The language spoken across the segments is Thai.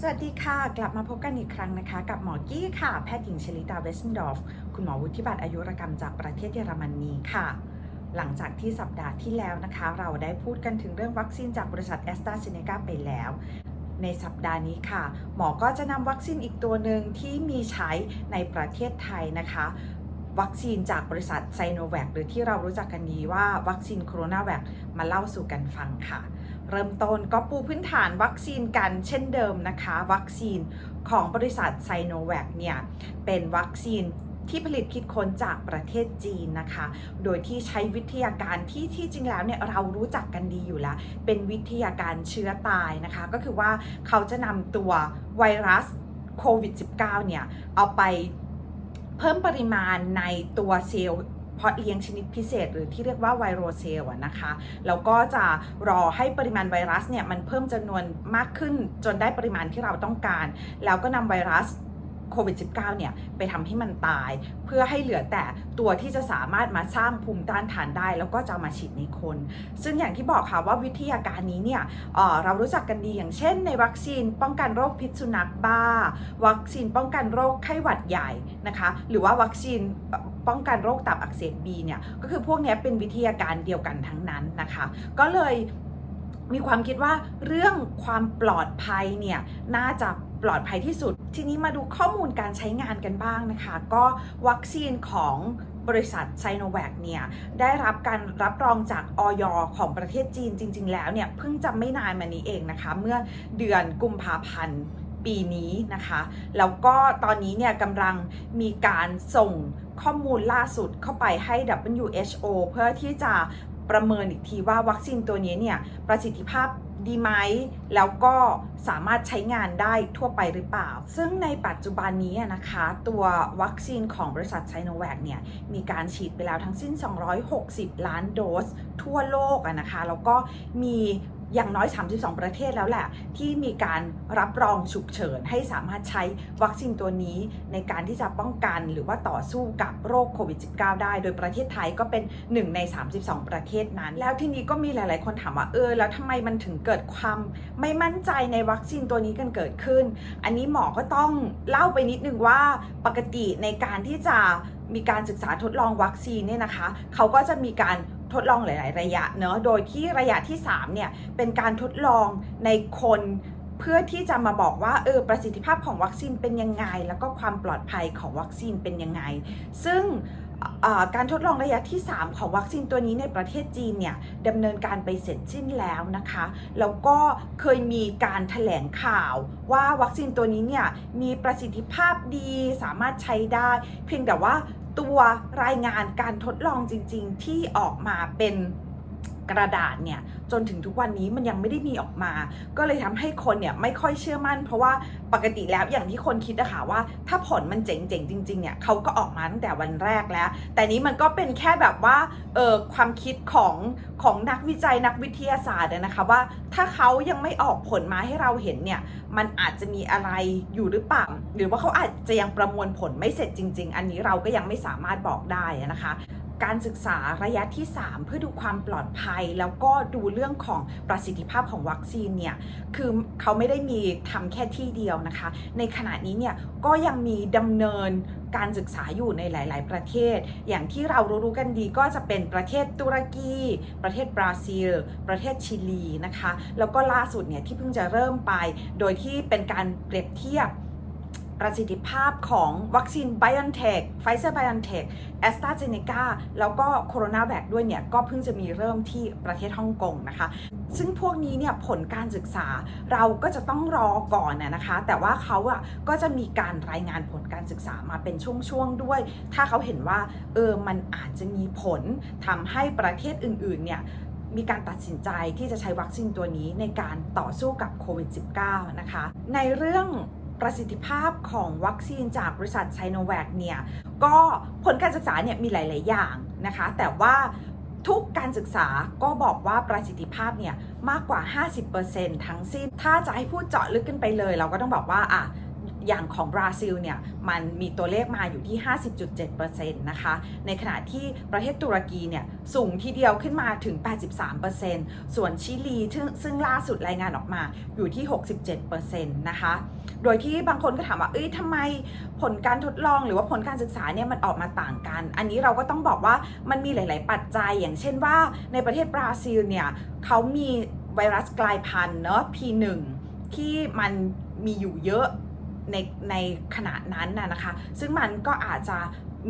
สวัสดีค่ะ กลับมาพบกันอีกครั้งนะคะ กับหมอกี้ค่ะ แพทย์หญิงชลิตาเวสเซนดอฟ คุณหมอวุฒิบัตรอายุรกรรมจากประเทศเยอรมนีค่ะ หลังจากที่สัปดาห์ที่แล้วนะคะ เราได้พูดกันถึงเรื่องวัคซีนจากบริษัทแอสตราเซเนกาไปแล้ว ในสัปดาห์นี้ค่ะ หมอก็จะนำวัคซีนอีกตัวหนึ่งที่มีใช้ในประเทศไทยนะคะวัคซีนจากบริษัทไซโนแวคหรือที่เรารู้จักกันดีว่าวัคซีนโคโรนาแวคมาเล่าสู่กันฟังค่ะ เริ่มต้นก็ปูพื้นฐานวัคซีนกันเช่นเดิมนะคะ วัคซีนของบริษัทไซโนแวคเนี่ย เป็นวัคซีนที่ผลิตคิดค้นจากประเทศจีนนะคะ โดยที่ใช้วิทยาการที่ที่จริงแล้วเนี่ยเรารู้จักกันดีอยู่แล้ว เป็นวิทยาการเชื้อตายนะคะ ก็คือว่าเขาจะนำตัวไวรัสโควิด -19 เนี่ย เอาไปเพิ่มปริมาณในตัวเซลล์ เพาะเลี้ยงชนิดพิเศษ หรือที่เรียกว่าไวโรเซลล์นะคะแล้วก็จะรอให้ปริมาณไวรัสเนี่ยมันเพิ่มจำนวนมากขึ้นจนได้ปริมาณที่เราต้องการ แล้วก็นำไวรัสโควิด -19 เนี่ยไปทำให้มันตาย เพื่อให้เหลือแต่ตัวที่จะสามารถมาสร้างภูมิต้านทานได้ แล้วก็จะามาฉีดในคน ซึ่งอย่างที่บอกค่ะว่าวิทยาการนี้เนี่ยเออเรารู้จักกันดีอย่างเช่น ในวัคซีนป้องกันโรคพิษสุนัขบ้า วัคซีนป้องกันโรคไข้หวัดใหญ่นะคะ หรือว่าวัคซีน ป้องกันโรคตับอักเสบบีเนี่ยก็คือพวกนี้เป็นวิทยาการเดียวกันทั้งนั้นนะคะ ก็เลยมีความคิดว่าเรื่องความปลอดภัยเนี่ยน่าจะปลอดภัยที่สุด ทีนี้มาดูข้อมูลการใช้งานกันบ้างนะคะ ก็วัคซีนของบริษัทไซโนแวคเนี่ยได้รับการรับรองจากออยของประเทศจีนจริง ๆ แล้วเนี่ยเพิ่งจะไม่นานมานี้เองนะคะ เมื่อเดือนกุมภาพันธ์ ปีนี้นะคะ แล้วก็ตอนนี้เนี่ยกำลังมีการส่งข้อมูลล่าสุดเข้าไปให้ WHO เพื่อที่จะประเมินอีกทีว่าวัคซีนตัวนี้เนี่ยประสิทธิภาพดีไหม แล้วก็สามารถใช้งานได้ทั่วไปหรือเปล่า ซึ่งในปัจจุบันนี้นะคะ ตัววัคซีนของบริษัทไซโนแวคเนี่ย มีการฉีดไปแล้วทั้งสิ้น 260 ล้านโดส ทั่วโลกนะคะ แล้วก็มี อย่างน้อย 32 ประเทศแล้วแหละ ที่มีการรับรองฉุกเฉิน ให้สามารถใช้วัคซีนตัวนี้ในการที่จะป้องกันหรือว่าต่อสู้กับโรคโควิด -19 ได้ โดยประเทศไทยก็เป็น 1 ใน 32 ประเทศนั้น แล้วทีนี้ก็มีหลาย ๆ คนถามว่าเออแล้วทำไมมันถึงเกิดความไม่มั่นใจในวัคซีนตัวนี้กันเกิดขึ้น อันนี้หมอก็ต้องเล่าไปนิดนึงว่าปกติในการที่จะมีการศึกษาทดลองวัคซีนเนี่ยนะคะ เขาก็จะมีการ ทดลองหลาย ๆ ระยะเนอะโดยที่ระยะที่3เนี่ยเป็นการทดลองในคนเพื่อที่จะมาบอกว่าเออประสิทธิภาพของวัคซีนเป็นยังไง แล้วก็ความปลอดภัยของวัคซีนเป็นยังไง ซึ่ง การทดลองระยะที่ 3 ของวัคซีนตัวนี้ในประเทศจีนเนี่ยดำเนินการไปเสร็จสิ้นแล้วนะคะ แล้วก็เคยมีการถแถลงข่าวว่าวัคซีนตัวนี้เนี่ยมีประสิทธิภาพดีสามารถใช้ได้ เพียงแต่ว่าตัวรายงานการทดลองจริง ๆ ที่ออกมาเป็น กระดาษเนี่ยจนถึงทุกวันนี้มันยังไม่ได้มีออกมา ก็เลยทำให้คนเนี่ยไม่ค่อยเชื่อมั่น เพราะว่าปกติแล้วอย่างที่คนคิดนะคะว่า ถ้าผลมันเจ๋งๆจริงๆเนี่ยเขาก็ออกมาตั้งแต่วันแรกแล้ว แต่นี้มันก็เป็นแค่แบบว่าเออความคิดของของนักวิจัยนักวิทยาศาสตร์นะคะว่า ถ้าเขายังไม่ออกผลมาให้เราเห็นเนี่ยมันอาจจะมีอะไรอยู่หรือเปล่าหรือว่าเขาอาจจะยังประมวลผลไม่เสร็จจริง ๆ อันนี้เราก็ยังไม่สามารถบอกได้นะคะ การศึกษาระยะที่ 3 เพื่อดูความปลอดภัย แล้วก็ดูเรื่องของประสิทธิภาพของวัคซีนเนี่ยคือเขาไม่ได้มีทำแค่ที่เดียวนะคะ ในขณะนี้เนี่ยก็ยังมีดำเนินการศึกษาอยู่ในหลาย ๆ ประเทศ อย่างที่เรารู้ๆกันดีก็จะเป็นประเทศตุรกี ประเทศบราซิล ประเทศชิลีนะคะ แล้วก็ล่าสุดเนี่ยที่เพิ่งจะเริ่มไป โดยที่เป็นการเปรียบเทียบ ประสิทธิภาพของวัคซีน BioNTech Pfizer BioNTech a s t r a z e ซ e c a แล้วก็โคโรนาแวคด้วยเนี่ย ก็เพิ่งจะมีเริ่มที่ประเทศฮ่องกงนะคะ ซึ่งพวกนี้เนี่ยผลการศึกษาเราก็จะต้องรอก่อนนะนะคะ แต่ว่าเขาอะก็จะมีการรายงานผลการศึกษามาเป็นช่วงๆด้วย ถ้าเขาเห็นว่าเออมันอาจจะมีผลทำให้ประเทศอื่นๆเนี่ยมีการตัดสินใจที่จะใช้วัคซีนตัวนี้ในการต่อสู้กับโควิด -19 นะคะ ในเรื่อง ประสิทธิภาพของวัคซีนจากบริษัทไซโนแวคเนี่ยก็ผลการศึกษาเนี่ยมีหลาย ๆ อย่างนะคะ แต่ว่าทุกการศึกษาก็บอกว่าประสิทธิภาพเนี่ยมากกว่า 50%ทั้งสิ้น ถ้าจะให้พูดเจาะลึกขึ้นไปเลย เราก็ต้องบอกว่าอะ อย่างของบราซิลเนี่ยมันมีตัวเลขมาอยู่ที่ 50.7%นะคะในขณะที่ประเทศตุรกีเนี่ยสูงทีเดียวขึ้นมาถึง 83%ส่วนชิลีซึ่งล่าสุดรายงานออกมาอยู่ที่ 67%นะคะโดยที่บางคนก็ถามว่าเอ้ยทำไมผลการทดลองหรือว่าผลการศึกษาเนี่ยมันออกมาต่างกัน อันนี้เราก็ต้องบอกว่ามันมีหลาย ๆ ปัจจัย อย่างเช่นว่าในประเทศบราซิลเนี่ยเขามีไวรัสกลายพันธุ์เนาะ P1 ที่มันมีอยู่เยอะ ในในขณะนั้นนะนะคะ ซึ่งมันก็อาจจะ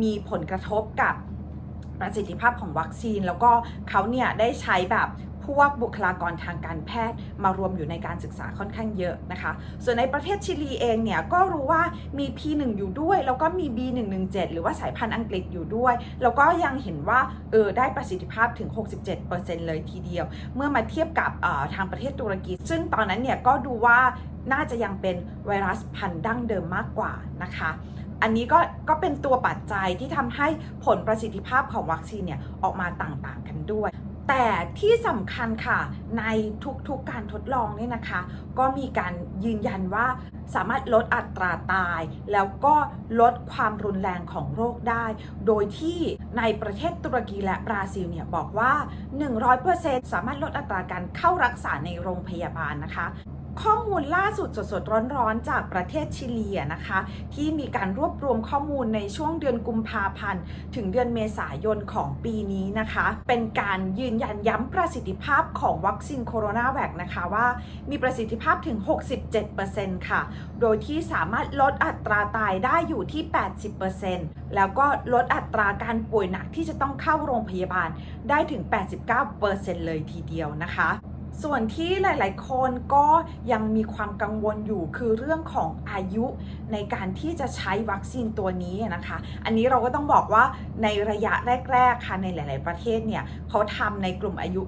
มีผลกระทบกับประสิทธิภาพของวัคซีน แล้วก็เขาเนี่ยได้ใช้แบบพวกบุคลากรทางการแพทย์มารวมอยู่ในการศึกษาค่อนข้างเยอะนะคะ ส่วนในประเทศชิลีเองเนี่ยก็รู้ว่ามี P1 อยู่ด้วย แล้วก็มี B117 หรือว่าสายพันธุ์อังกฤษอยู่ด้วย แล้วก็ยังเห็นว่าเออได้ประสิทธิภาพถึง 67%เลยทีเดียว เมื่อมาเทียบกับทางประเทศตุรกี ซึ่งตอนนั้นเนี่ยก็ดูว่า น่าจะยังเป็นไวรัสพันธุ์ดั้งเดิมมากกว่านะคะ อันนี้ก็ก็เป็นตัวปัจจัยที่ทำให้ผลประสิทธิภาพของวัคซีนเนี่ยออกมาต่างๆกันด้วยแต่ที่สำคัญค่ะในทุกๆการทดลองเนี่ยนะคะ ก็มีการยืนยันว่าสามารถลดอัตราตาย แล้วก็ลดความรุนแรงของโรคได้ โดยที่ในประเทศตุรกีและบราซิลเนี่ยบอกว่า 100%สามารถลดอัตราการเข้ารักษาในโรงพยาบาลนะคะ ข้อมูลล่าสุดสดๆร้อนๆ จากประเทศชิลีนะคะ ที่มีการรวบรวมข้อมูลในช่วงเดือนกุมภาพันธ์ ถึงเดือนเมษายนของปีนี้นะคะ เป็นการยืนยันย้ำประสิทธิภาพของวัคซีนโคโรนาแวคนะคะว่ามีประสิทธิภาพถึง 67%ค่ะ โดยที่สามารถลดอัตราตายได้อยู่ที่ 80%แล้วก็ลดอัตราการป่วยหนักที่จะต้องเข้าโรงพยาบาลได้ถึง 89%เลยทีเดียวนะคะ ส่วนที่หลาย ๆ คนก็ยังมีความกังวลอยู่คือเรื่องของอายุในการที่จะใช้วัคซีนตัวนี้นะคะ อันนี้เราก็ต้องบอกว่าในระยะแรก ๆ ค่ะในหลาย ๆ ประเทศเนี่ยเขาทำในกลุ่มอายุ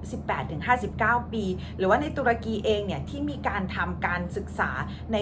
18-59 ปี หรือว่าในตุรกีเองเนี่ยที่มีการทำการศึกษาใน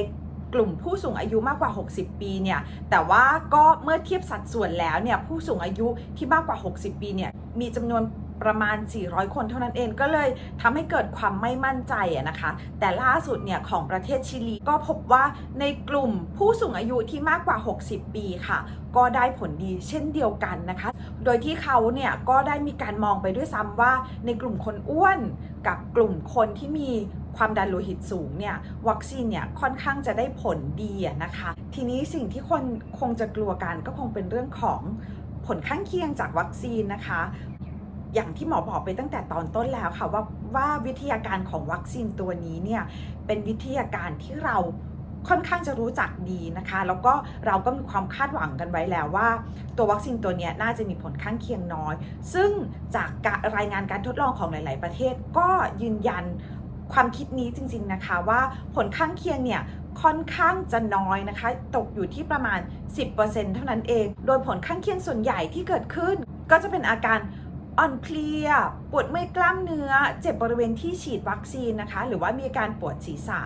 กลุ่มผู้สูงอายุมากกว่า 60 ปีเนี่ย แต่ว่าก็เมื่อเทียบสัดส่วนแล้วเนี่ยผู้สูงอายุที่มากกว่า 60 ปีเนี่ยมีจำนวน ประมาณ 400 คนเท่านั้นเองก็เลยทำให้เกิดความไม่มั่นใจอะนะคะ แต่ล่าสุดเนี่ยของประเทศชิลีก็พบว่าในกลุ่มผู้สูงอายุที่มากกว่า 60 ปีค่ะ ก็ได้ผลดีเช่นเดียวกันนะคะ โดยที่เขาเนี่ยก็ได้มีการมองไปด้วยซ้ำว่าในกลุ่มคนอ้วนกับกลุ่มคนที่มีความดันโลหิตสูงเนี่ยวัคซีนเนี่ยค่อนข้างจะได้ผลดีนะคะ ทีนี้สิ่งที่คนคงจะกลัวกันก็คงเป็นเรื่องของผลข้างเคียงจากวัคซีนนะคะ อย่างที่หมอบอกไปตั้งแต่ตอนต้นแล้วค่ะว่าว่าวิทยาการของวัคซีนตัวนี้เนี่ยเป็นวิทยาการที่เราค่อนข้างจะรู้จักดีนะคะ แล้วก็เราก็มีความคาดหวังกันไว้แล้วว่า ตัววัคซีนตัวนี้น่าจะมีผลข้างเคียงน้อย ซึ่งจากรายงานการทดลองของหลาย ๆ ประเทศก็ยืนยันความคิดนี้จริง ๆ นะคะว่าผลข้างเคียงเนี่ยค่อนข้างจะน้อยนะคะ ตกอยู่ที่ประมาณ 10%เท่านั้นเอง โดยผลข้างเคียงส่วนใหญ่ที่เกิดขึ้น ก็จะเป็นอาการ อ่อนเพลีย ปวดเมื่อยกล้ามเนื้อ เจ็บบริเวณที่ฉีดวัคซีนนะคะ หรือว่ามีการปวดศีรษะ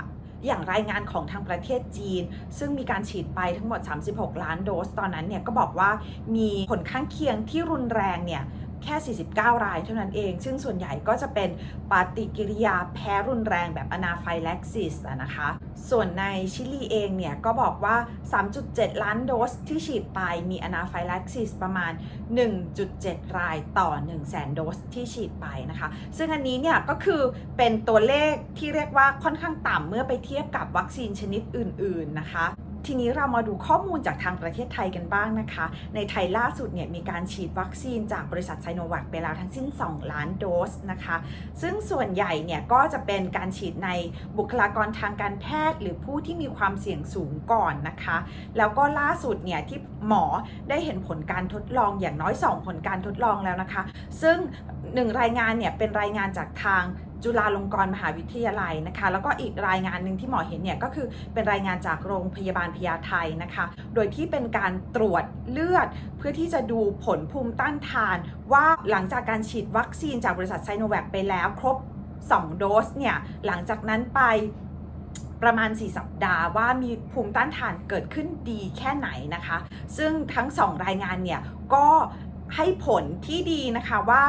อย่างรายงานของทางประเทศจีน ซึ่งมีการฉีดไปทั้งหมด 36 ล้านโดส ตอนนั้นเนี่ยก็บอกว่ามีผลข้างเคียงที่รุนแรงเนี่ย แค่ 49 รายเท่านั้นเอง ซึ่งส่วนใหญ่ก็จะเป็นปฏิกิริยาแพ้รุนแรงแบบอนาไฟแล็กซิสนะคะ ส่วนในชิลีเองเนี่ยก็บอกว่า 3.7 ล้านโดสที่ฉีดไปมีอนาไฟแล็กซิสประมาณ 1.7 รายต่อ 1 0 0 0 0แสนโดสที่ฉีดไปนะคะ ซึ่งอันนี้เนี่ยก็คือเป็นตัวเลขที่เรียกว่าค่อนข้างต่ำเมื่อไปเทียบกับวัคซีนชนิดอื่น ๆนะคะ ทีนี้เรามาดูข้อมูลจากทางประเทศไทยกันบ้างนะคะ ในไทยล่าสุดเนี่ยมีการฉีดวัคซีนจากบริษัทไซโนแวคไปแล้วทั้งสิ้น 2 ล้านโดสนะคะ ซึ่งส่วนใหญ่เนี่ยก็จะเป็นการฉีดในบุคลากรทางการแพทย์ หรือผู้ที่มีความเสี่ยงสูงก่อนนะคะ แล้วก็ล่าสุดเนี่ยที่หมอได้เห็นผลการทดลองอย่างน้อย 2 ผลการทดลองแล้วนะคะ ซึ่งหนึ่งรายงานเนี่ยเป็นรายงานจากทาง จุฬาลงกรณ์มหาวิทยาลัยนะคะ แล้วก็อีกรายงานหนึ่งที่หมอเห็นเนี่ยก็คือเป็นรายงานจากโรงพยาบาลพญาไทนะคะ โดยที่เป็นการตรวจเลือด เพื่อที่จะดูผลภูมิต้านทาน ว่าหลังจากการฉีดวัคซีนจากบริษัทไซโนแวคไปแล้วครบ 2 โดสเนี่ยหลังจากนั้นไปประมาณ 4 สัปดาห์ว่ามีภูมิต้านทานเกิดขึ้นดีแค่ไหนนะคะ ซึ่งทั้ง 2 รายงานเนี่ยก็ให้ผลที่ดีนะคะว่า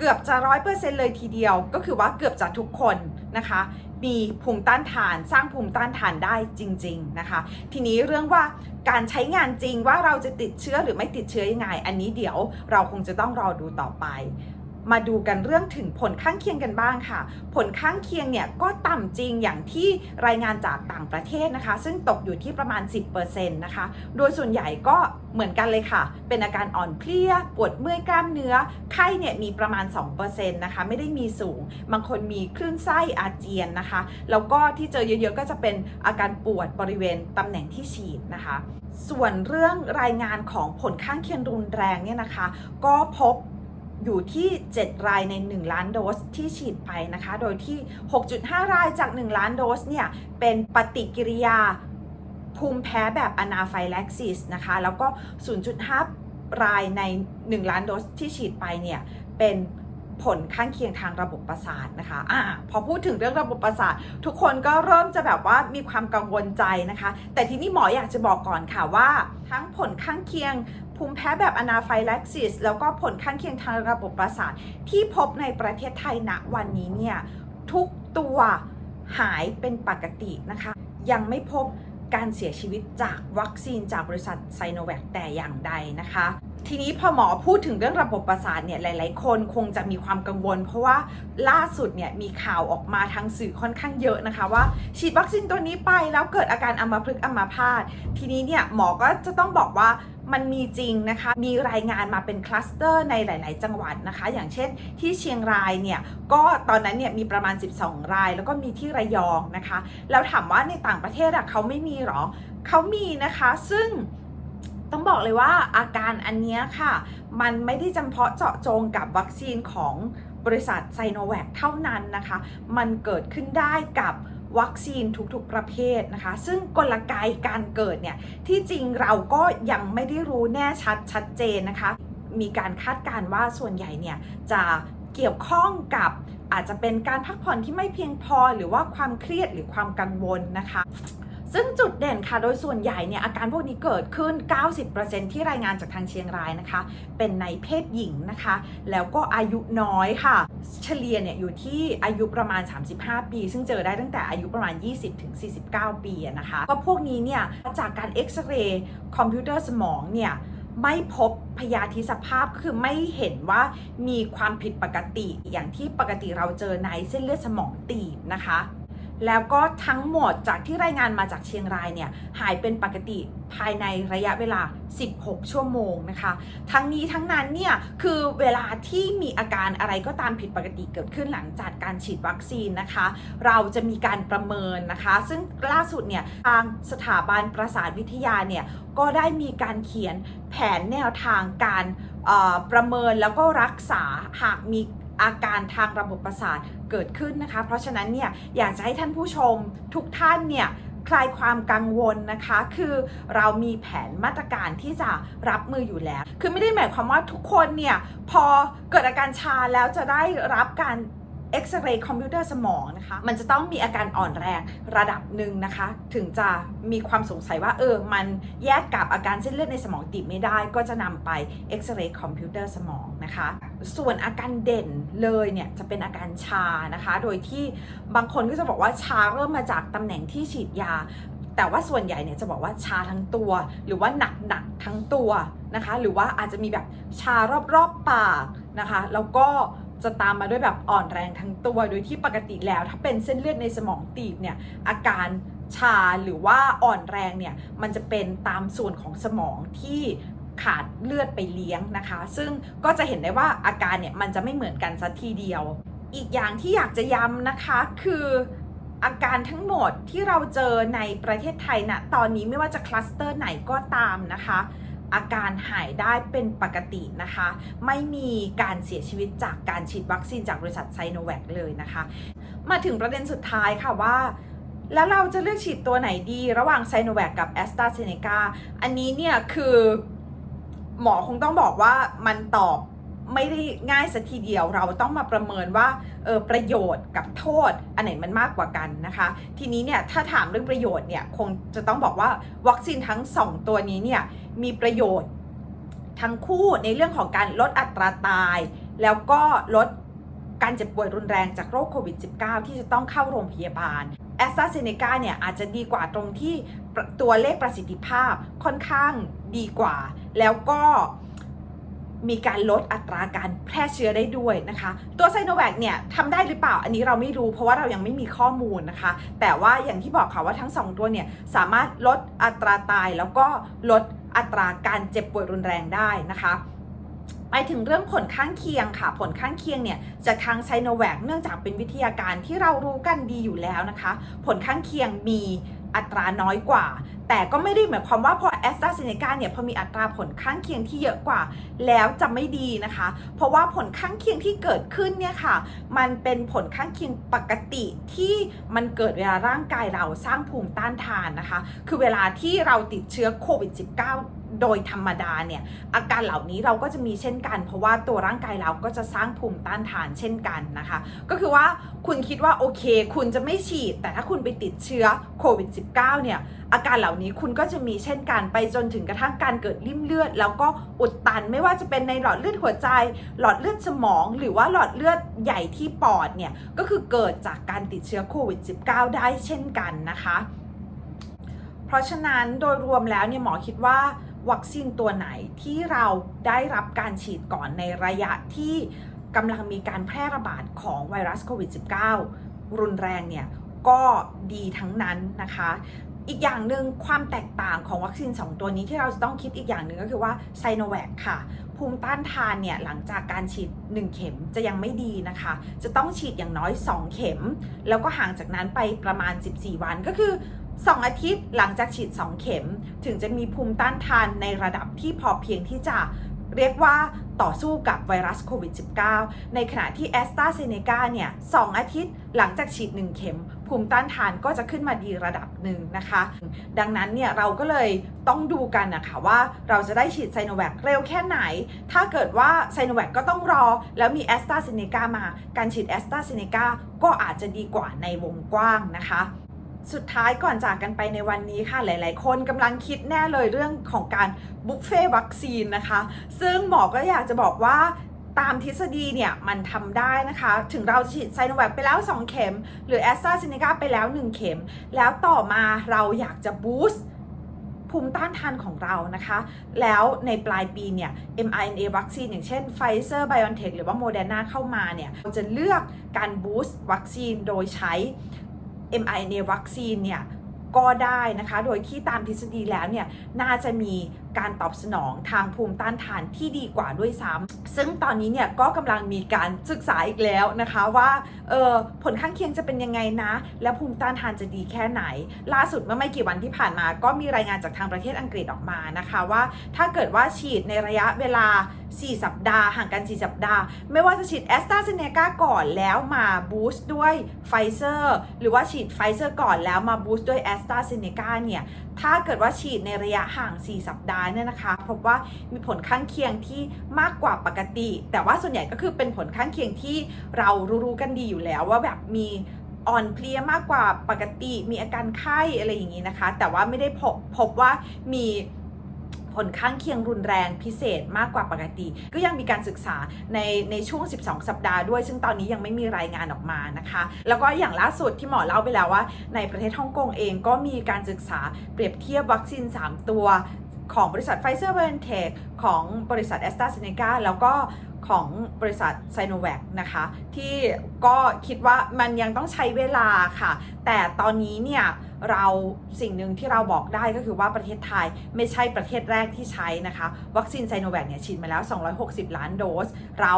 เกือบจะร้อยเปอร์เซ็นต์เลยทีเดียว ก็คือว่าเกือบจะทุกคนนะคะ มีภูมิต้านทานสร้างภูมิต้านทานได้จริง ๆนะคะ ทีนี้เรื่องว่าการใช้งานจริงว่าเราจะติดเชื้อหรือไม่ติดเชื้อยังไง อันนี้เดี๋ยวเราคงจะต้องรอดูต่อไป มาดูกันเรื่องถึงผลข้างเคียงกันบ้างค่ะ ผลข้างเคียงเนี่ยก็ต่ำจริงอย่างที่รายงานจากต่างประเทศนะคะ ซึ่งตกอยู่ที่ประมาณ 10%นะคะ โดยส่วนใหญ่ก็เหมือนกันเลยค่ะ เป็นอาการอ่อนเพลีย ปวดเมื่อยกล้ามเนื้อ ไข้เนี่ยมีประมาณ 2%นะคะ ไม่ได้มีสูง บางคนมีคลื่นไส้อาเจียนนะคะ แล้วก็ที่เจอเยอะๆ ก็จะเป็นอาการปวดบริเวณตำแหน่งที่ฉีดนะคะ ส่วนเรื่องรายงานของผลข้างเคียงรุนแรงเนี่ยนะคะ ก็พบ อยู่ที่ 7 รายใน 1 ล้านโดสที่ฉีดไปนะคะ โดยที่ 6.5 รายจาก 1 ล้านโดสเนี่ย เป็นปฏิกิริยาภูมิแพ้แบบอนาไฟแล็กซิสนะคะ แล้วก็ 0.5 รายใน 1 ล้านโดสที่ฉีดไปเนี่ย เป็นผลข้างเคียงทางระบบประสาทนะคะอ่าพอพูดถึงเรื่องระบบประสาท ทุกคนก็เริ่มจะแบบว่ามีความกังวลใจนะคะ แต่ทีนี้หมออยากจะบอกก่อนค่ะว่า ทั้งผลข้างเคียง ภูมิแพ้แบบอนาไฟแล็กซิส แล้วก็ผลข้างเคียงทางระบบประสาท ที่พบในประเทศไทยณวันนี้เนี่ย ทุกตัวหายเป็นปกตินะคะ ยังไม่พบการเสียชีวิตจากวัคซีนจากบริษัทไซโนแวคแต่อย่างใดนะคะ ทีนี้พอหมอพูดถึงเรื่องระบบประสาทเนี่ยหลาย ๆ คนคงจะมีความกังวล เพราะว่าล่าสุดเนี่ยมีข่าวออกมาทางสื่อค่อนข้างเยอะนะคะว่า ฉีดวัคซีนตัวนี้ไปแล้วเกิดอาการอัมพฤกษ์อัมพาตทีนี้เนี่ยหมอก็จะต้องบอกว่า มันมีจริงนะคะ มีรายงานมาเป็นคลัสเตอร์ในหลาย ๆ จังหวัดนะคะ อย่างเช่นที่เชียงรายเนี่ยก็ตอนนั้นเนี่ยมีประมาณ 12 ราย แล้วก็มีที่ระยองนะคะ แล้วถามว่าในต่างประเทศอะเขาไม่มีหรอเขามีนะคะซึ่งต้องบอกเลยว่าอาการอันนี้ค่ะ มันไม่ได้จำเพาะเจาะจงกับวัคซีนของบริษัทไซโนแวคเท่านั้นนะคะ มันเกิดขึ้นได้กับ วัคซีนทุกๆประเภทนะคะ ซึ่งกลไกการเกิดเนี่ยที่จริงเราก็ยังไม่ได้รู้แน่ชัดชัดเจนนะคะ มีการคาดการณ์ว่าส่วนใหญ่เนี่ยจะเกี่ยวข้องกับอาจจะเป็นการพักผ่อนที่ไม่เพียงพอหรือว่าความเครียดหรือความกังวลนะคะ ซึ่งจุดเด่นค่ะ โดยส่วนใหญ่เนี่ยอาการพวกนี้เกิดขึ้น 90%ที่รายงานจากทางเชียงรายนะคะ เป็นในเพศหญิงนะคะ แล้วก็อายุน้อยค่ะ เฉลี่ยเนี่ยอยู่ที่อายุประมาณ 35 ปี ซึ่งเจอได้ตั้งแต่อายุประมาณ 20-49 ปีนะคะ ก็พวกนี้เนี่ยจากการเอ็กซเรย์คอมพิวเตอร์สมองเนี่ยไม่พบพยาธิสภาพคือไม่เห็นว่ามีความผิดปกติอย่างที่ปกติเราเจอในเส้นเลือดสมองตีบนะคะ แล้วก็ทั้งหมดจากที่รายงานมาจากเชียงรายเนี่ยหายเป็นปกติภายในระยะเวลา 16 ชั่วโมงนะคะ ทั้งนี้ทั้งนั้นเนี่ยคือเวลาที่มีอาการอะไรก็ตามผิดปกติเกิดขึ้นหลังจากการฉีดวัคซีนนะคะ เราจะมีการประเมินนะคะ ซึ่งล่าสุดเนี่ยทางสถาบันประสาทวิทยาเนี่ยก็ได้มีการเขียนแผนแนวทางการประเมินแล้วก็รักษาหากมี อาการทางระบบประสาทเกิดขึ้นนะคะ เพราะฉะนั้นเนี่ยอยากจะให้ท่านผู้ชมทุกท่านเนี่ยคลายความกังวลนะคะ คือเรามีแผนมาตรการที่จะรับมืออยู่แล้ว คือไม่ได้หมายความว่าทุกคนเนี่ยพอเกิดอาการชาแล้วจะได้รับการ เอ็กซเรย์คอมพิวเตอร์สมองนะคะ มันจะต้องมีอาการอ่อนแรงระดับหนึ่งนะคะ ถึงจะมีความสงสัยว่าเออ มันแยกกับอาการเส้นเลือดในสมองตีบไม่ได้ ก็จะนำไปเอ็กซเรย์คอมพิวเตอร์สมองนะคะ ส่วนอาการเด่นเลยเนี่ยจะเป็นอาการชานะคะ โดยที่บางคนก็จะบอกว่าชาเริ่มมาจากตำแหน่งที่ฉีดยา แต่ว่าส่วนใหญ่เนี่ยจะบอกว่าชาทั้งตัว หรือว่าหนักหนักๆทั้งตัวนะคะ หรือว่าอาจจะมีแบบชารอบๆปากนะคะ แล้วก็ จะตามมาด้วยแบบอ่อนแรงทั้งตัว โดยที่ปกติแล้วถ้าเป็นเส้นเลือดในสมองตีบเนี่ยอาการชาหรือว่าอ่อนแรงเนี่ยมันจะเป็นตามส่วนของสมองที่ขาดเลือดไปเลี้ยงนะคะ ซึ่งก็จะเห็นได้ว่าอาการเนี่ยมันจะไม่เหมือนกันสัทีเดียว อีกอย่างที่อยากจะย้ำนะคะคืออาการทั้งหมดที่เราเจอในประเทศไทยณตอนนี้ไม่ว่าจะคลัสเตอร์ไหนก็ตามนะคะ อาการหายได้เป็นปกตินะคะ ไม่มีการเสียชีวิตจากการฉีดวัคซีนจากบริษัทไซโนแวคเลยนะคะ มาถึงประเด็นสุดท้ายค่ะว่าแล้วเราจะเลือกฉีดตัวไหนดีระหว่างไซโนแวคกับแอสตราเซเนกาอันนี้เนี่ยคือหมอคงต้องบอกว่ามันตอบ ไม่ได้ง่ายสักทีเดียว เราต้องมาประเมินว่าเออประโยชน์กับโทษ อันไหนมันมากกว่ากันนะคะ ทีนี้เนี่ยถ้าถามเรื่องประโยชน์เนี่ยคงจะต้องบอกว่าวัคซีนทั้ง 2 ตัวนี้เนี่ยมีประโยชน์ทั้งคู่ในเรื่องของการลดอัตราตาย แล้วก็ลดการเจ็บป่วยรุนแรงจากโรคโควิด -19 ที่จะต้องเข้าโรงพยาบาลแอสตราเซเนกาเนี่ยอาจจะดีกว่าตรงที่ตัวเลขประสิทธิภาพค่อนข้างดีกว่า แล้วก็ มีการลดอัตราการแพร่เชื้อได้ด้วยนะคะ ตัวไซโนแวคเนี่ยทำได้หรือเปล่า อันนี้เราไม่รู้เพราะว่าเรายังไม่มีข้อมูลนะคะ แต่ว่าอย่างที่บอกค่ะว่าทั้ง 2 ตัวเนี่ยสามารถลดอัตราตายแล้วก็ลดอัตราการเจ็บป่วยรุนแรงได้นะคะไปถึงเรื่องผลข้างเคียงค่ะ ผลข้างเคียงเนี่ยจากทางไซโนแวคเนื่องจากเป็นวิทยาการที่เรารู้กันดีอยู่แล้วนะคะ ผลข้างเคียงมี อัตราน้อยกว่า แต่ก็ไม่ได้หมายความว่าพอแอสตราเซเนกาเนี่ยพอมีอัตราผลข้างเคียงที่เยอะกว่า แล้วจะไม่ดีนะคะ เพราะว่าผลข้างเคียงที่เกิดขึ้นเนี่ยค่ะ มันเป็นผลข้างเคียงปกติที่มันเกิดเวลาร่างกายเราสร้างภูมิต้านทานนะคะ คือเวลาที่เราติดเชื้อโควิด -19 โดยธรรมดาเนี่ยอาการเหล่านี้เราก็จะมีเช่นกัน เพราะว่าตัวร่างกายเราก็จะสร้างภูมิต้านทานเช่นกันนะคะ ก็คือว่าคุณคิดว่าโอเค คุณจะไม่ฉีด แต่ถ้าคุณไปติดเชื้อโควิด -19 เนี่ยอาการเหล่านี้คุณก็จะมีเช่นกันไปจนถึงกระทั่งการเกิดริ่มเลือด แล้วก็อุดตันไม่ว่าจะเป็นในหลอดเลือดหัวใจ หลอดเลือดสมอง หรือว่าหลอดเลือดใหญ่ที่ปอดเนี่ยก็คือเกิดจากการติดเชื้อโควิด -19 ได้เช่นกันนะคะ เพราะฉะนั้นโดยรวมแล้วเนี่ยหมอคิดว่า วัคซีนตัวไหนที่เราได้รับการฉีดก่อนในระยะที่กำลังมีการแพร่ระบาดของไวรัสโควิด -19 รุนแรงเนี่ยก็ดีทั้งนั้นนะคะ อีกอย่างหนึ่งความแตกต่างของวัคซีน 2 ตัวนี้ที่เราจะต้องคิดอีกอย่างหนึ่งก็คือว่าไซโนแวคค่ะ ภูมิต้านทานเนี่ยหลังจากการฉีด 1 เข็มจะยังไม่ดีนะคะ จะต้องฉีดอย่างน้อย 2 เข็ม แล้วก็ห่างจากนั้นไปประมาณ 14 วันก็คือ 2 อาทิตย์หลังจากฉีด 2 เข็ม ถึงจะมีภูมิต้านทานในระดับที่พอเพียงที่จะเรียกว่าต่อสู้กับไวรัสโควิด -19 ในขณะที่แอสตราเซเนกาเนี่ยสอาทิตย์หลังจากฉีด 1 เข็ม ภูมิต้านทานก็จะขึ้นมาดีระดับหนึ่งนะคะ ดังนั้นเนี่ยเราก็เลยต้องดูกันนะคะว่าเราจะได้ฉีดไซโนแวคเร็วแค่ไหน ถ้าเกิดว่าไซโนแวคก็ต้องรอ แล้วมีแอสตราเซเนกามา การฉีดแอสตราเซเนกาก็อาจจะดีกว่าในวงกว้างนะคะ สุดท้ายก่อนจากกันไปในวันนี้ค่ะ หลาย ๆ คนกำลังคิดแน่เลยเรื่องของการบุฟเฟ่วัคซีนนะคะ ซึ่งหมอก็อยากจะบอกว่าตามทฤษฎีเนี่ยมันทำได้นะคะ ถึงเราฉีดไซโนแวคไปแล้ว 2 เข็ม หรือแอสตราเซเนกาไปแล้ว 1 เข็ม แล้วต่อมาเราอยากจะบูสต์ภูมิต้านทานของเรานะคะ แล้วในปลายปีเนี่ย mRNA วัคซีนอย่างเช่น Pfizer BioNTech หรือว่า Moderna เข้ามาเนี่ยเราจะเลือกการบูสต์วัคซีนโดยใช้ mRNA วัคซีนเนี่ยก็ได้นะคะ โดยที่ตามทฤษฎีแล้วเนี่ยน่าจะมีการตอบสนองทางภูมิต้านทานที่ดีกว่าด้วยซ้ำซึ่งตอนนี้เนี่ยก็กำลังมีการศึกษาอีกแล้วนะคะว่าเออผลข้างเคียงจะเป็นยังไงนะ และภูมิต้านทานจะดีแค่ไหน ล่าสุดเมื่อไม่กี่วันที่ผ่านมา ก็มีรายงานจากทางประเทศอังกฤษออกมานะคะว่า ถ้าเกิดว่าฉีดในระยะเวลา 4 สัปดาห์ ห่างกัน 4 สัปดาห์ ไม่ว่าจะฉีดแอสตราเซเนกาก่อนแล้วมาบูสต์ด้วยไฟเซอร์หรือว่าฉีดไฟเซอร์ก่อนแล้วมาบูสต์ด้วยแอสตราเซเนกาเนี่ยถ้าเกิดว่าฉีดในระยะห่าง 4 สัปดาห์เนี่ยนะคะพบว่ามีผลข้างเคียงที่มากกว่าปกติ แต่ว่าส่วนใหญ่ก็คือเป็นผลข้างเคียงที่เรารู้ๆกันดีอยู่แล้วว่าแบบมีอ่อนเพลียมากกว่าปกติ มีอาการไข้อะไรอย่างนี้นะคะ แต่ว่าไม่ได้พบพบว่ามีผลข้างเคียงรุนแรงพิเศษมากกว่าปกติ ก็ยังมีการศึกษาในในช่วง 12 สัปดาห์ด้วย ซึ่งตอนนี้ยังไม่มีรายงานออกมานะคะ แล้วก็อย่างล่าสุดที่หมอเล่าไปแล้วว่า ในประเทศฮ่องกงเองก็มีการศึกษาเปรียบเทียบวัคซีน 3 ตัว ของบริษัทไฟเซอร์เบนเทคของบริษัทแอสตราเซเนกาแล้วก็ของบริษัทไซโนแวคนะคะ ที่ก็คิดว่ามันยังต้องใช้เวลาค่ะแต่ตอนนี้เนี่ยเราสิ่งหนึ่งที่เราบอกได้ก็คือว่าประเทศไทยไม่ใช่ประเทศแรกที่ใช้นะคะ วัคซีนไซโนแวคเนี่ยฉีดมาแล้ว 260 ล้านโดส เรา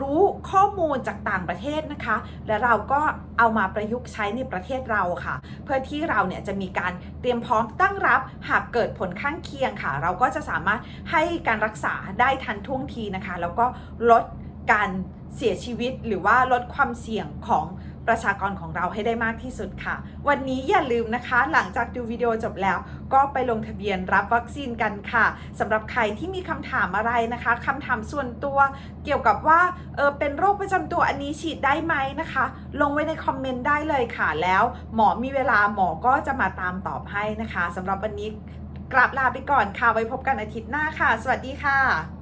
รู้ข้อมูลจากต่างประเทศนะคะ และเราก็เอามาประยุกต์ใช้ในประเทศเราค่ะ เพื่อที่เราเนี่ยจะมีการเตรียมพร้อมตั้งรับ หากเกิดผลข้างเคียงค่ะ เราก็จะสามารถให้การรักษาได้ทันท่วงทีนะคะ แล้วก็ลดการเสียชีวิตหรือว่าลดความเสี่ยงของ ประชากรของเราให้ได้มากที่สุดค่ะ วันนี้อย่าลืมนะคะ หลังจากดูวิดีโอจบแล้ว ก็ไปลงทะเบียนรับวัคซีนกันค่ะสำหรับใครที่มีคำถามอะไรนะคะคำถามส่วนตัวเกี่ยวกับว่าเออเป็นโรคประจำตัวอันนี้ฉีดได้ไหมนะคะ ลงไว้ในคอมเมนต์ได้เลยค่ะ แล้วหมอมีเวลาหมอก็จะมาตามตอบให้นะคะสำหรับวันนี้กลับลาไปก่อนค่ะไว้พบกันอาทิตย์หน้าค่ะ สวัสดีค่ะ